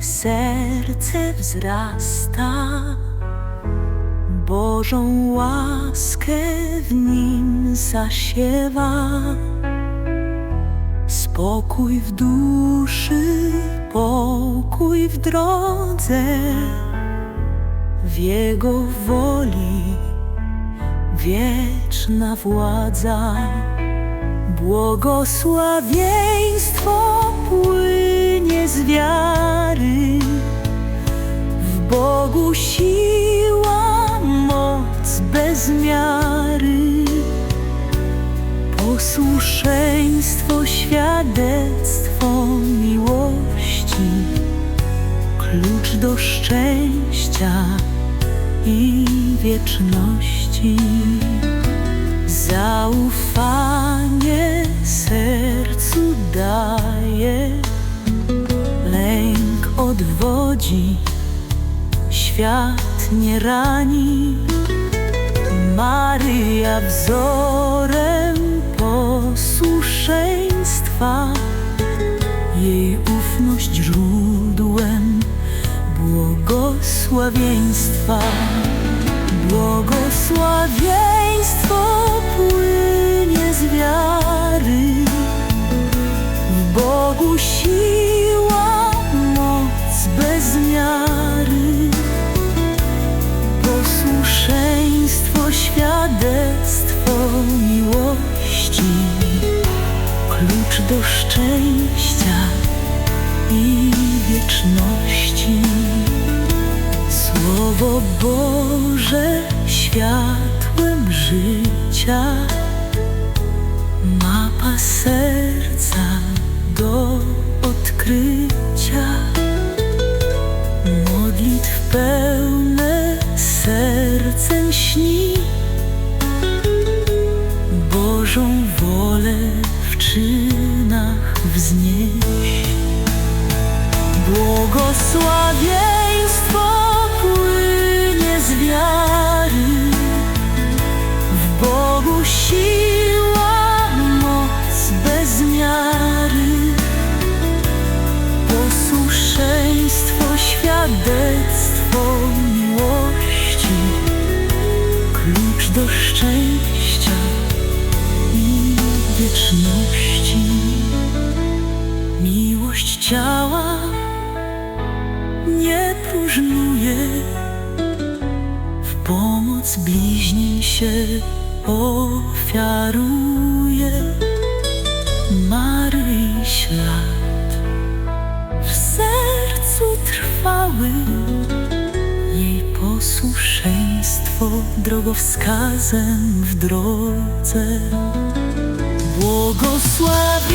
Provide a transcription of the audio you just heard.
serce wzrasta, Bożą łaskę w nim zasiewa. Spokój w duszy, pokój w drodze, w Jego woli wieczna władza. Błogosławieństwo płynie z wiary, w Bogu siła, moc bez miary. Posłuszeństwo, świadectwo miłości, klucz do szczęścia i wieczności. Zaufanie sercu daje, odwodzi, świat nie rani. Maryja wzorem posłuszeństwa, jej ufność źródłem błogosławieństwa. Błogosławieństwo do szczęścia i wieczności. Słowo Boże światłem życia, mapa serca do odkrycia. Modlitw pełne sercem śni Bożą wolę w czynach wznieś. Błogosławieństwo płynie z wiary. W Bogu siła, moc bez miary. Posłuszeństwo, świadectwo nie próżnuje, w pomoc bliźnim się ofiaruje. Maryi ślad w sercu trwały jej posłuszeństwo drogowskazem w drodze. Błogosław